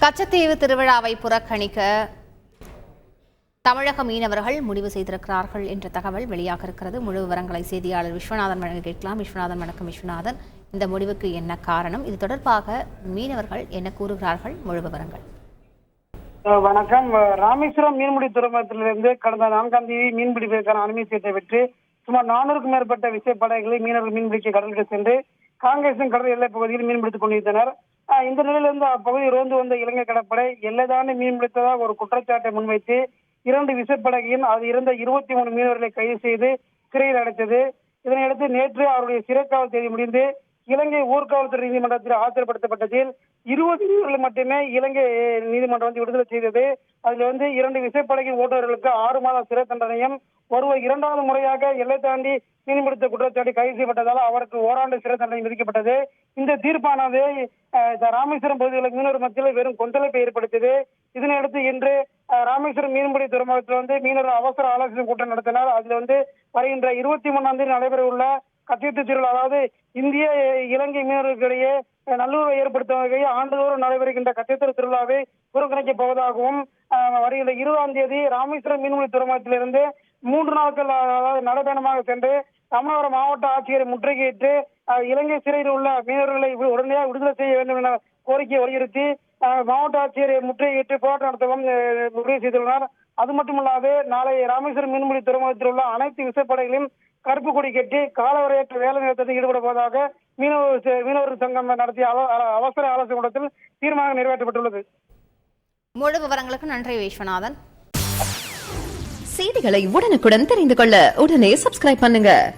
கச்சத்தீவு திருவிழாவை புறக்கணிக்க தமிழக மீனவர்கள் முடிவு செய்திருக்கிறார்கள் என்ற தகவல் வெளியாக இருக்கிறது. முழு விவரங்களை செய்தியாளர் விஸ்வநாதன் வழங்க கேட்கலாம். விஸ்வநாதன் வணக்கம் விஸ்வநாதன். இந்த முடிவுக்கு என்ன காரணம்? இது தொடர்பாக மீனவர்கள் என்ன கூறுகிறார்கள்? முழு விவரங்கள். வணக்கம். ராமேஸ்வரம் மீன்பிடி துறைமுகத்திலிருந்து கடந்த நான்காம் தேதி மீன்பிடிப்பதற்கான அனுமதி சீட்டை பெற்று சுமார் நானூறுக்கும் மேற்பட்ட விசைப்படகுகளை மீனவர்கள் மீன்பிடிக்க கடலுக்கு சென்று காங்கிரசும் கடல் எல்லைப் பகுதியில் மீன்பிடித்துக் கொண்டிருந்தனர். அஹ் இந்த நிலையிலிருந்து அப்பகுதி ரோந்து வந்த இலங்கை கடற்படை எல்லை மீன்பிடித்ததாக ஒரு குற்றச்சாட்டை முன்வைத்து இரண்டு விசைப்படகையும் அது இருந்த இருபத்தி மூணு மீனவர்களை கைது செய்து சிறையில் அடைத்தது. இதனையடுத்து நேற்று அவருடைய சிறைக்காவல் தேதி முடிந்து இலங்கை ஊர்காவல்துறை நீதிமன்றத்தில் ஆஜர்படுத்தப்பட்டதில் இருபது மீனவர்கள் மட்டுமே இலங்கை நீதிமன்றம் வந்து விடுதலை செய்தது. அதுல வந்து இரண்டு விசைப்படகின் ஓட்டுநர்களுக்கு ஆறு மாத சிறை தண்டனையும் ஒருவர் இரண்டாவது முறையாக எல்லை தாண்டி மீன்பிடித்த குற்றச்சாட்டு கைது செய்யப்பட்டதால் அவருக்கு ஓராண்டு சிறை தண்டனை விதிக்கப்பட்டது. இந்த தீர்ப்பானது ராமேஸ்வரம் பகுதியில் மீனவர் மத்தியில் வெறும் கொந்தளிப்பை ஏற்படுத்தியது. இதனையடுத்து இன்று ராமேஸ்வரம் மீன்பிடி துறைமுகத்தில் வந்து மீனவர் அவசர ஆலோசனை கூட்டம் நடத்தினார். அதுல வந்து வருகின்ற இருபத்தி மூணாம் தேதி நடைபெற உள்ள கத்தியத்து திருவிழா அதாவது இந்திய இலங்கை மீனவர்களிடையே நல்லுறவை ஏற்படுத்தும் வகையில் ஆண்டுதோறும் நடைபெறுகின்ற கத்தியத்திரு திருவிழாவை புறக்கணிக்கப் போவதாகவும் வருகின்ற இருபதாம் தேதி ராமேஸ்வரம் மீன்மொழி துறைமுகத்திலிருந்து மூன்று நாட்கள் அதாவது நடைபயணமாக சென்று தமிழகம் மாவட்ட ஆட்சியரை முற்றுகையிட்டு இலங்கை சிறையில் உள்ள மீனவர்களை உடனடியாக விடுதலை செய்ய வேண்டும் என கோரிக்கையை வலியுறுத்தி அஹ், மாவட்ட ஆட்சியரை முற்றுகையிட்டு போராட்டம் நடத்தவும் முடிவு செய்துள்ளனர். அது மட்டுமல்லாது நாளை ராமேஸ்வரம் மீன்பிடி துறைமுகத்தில் உள்ள அனைத்து விசைப்படைகளையும் கருப்பு கொடி கட்டி காலவரையற்ற வேலை நிறுத்தத்தில் ஈடுபட போவதாக மீனவர் மீனவர் சங்கம் நடத்திய அவ- அவசர ஆலோசனை கூட்டத்தில் தீர்மானம் நிறைவேற்றப்பட்டுள்ளது. முழு விவரங்களுக்கு நன்றி விஸ்வநாதன். செய்திகளை உடனுக்குடன் தெரிந்து கொள்ள உடனே சப்ஸ்கிரைப் பண்ணுங்க.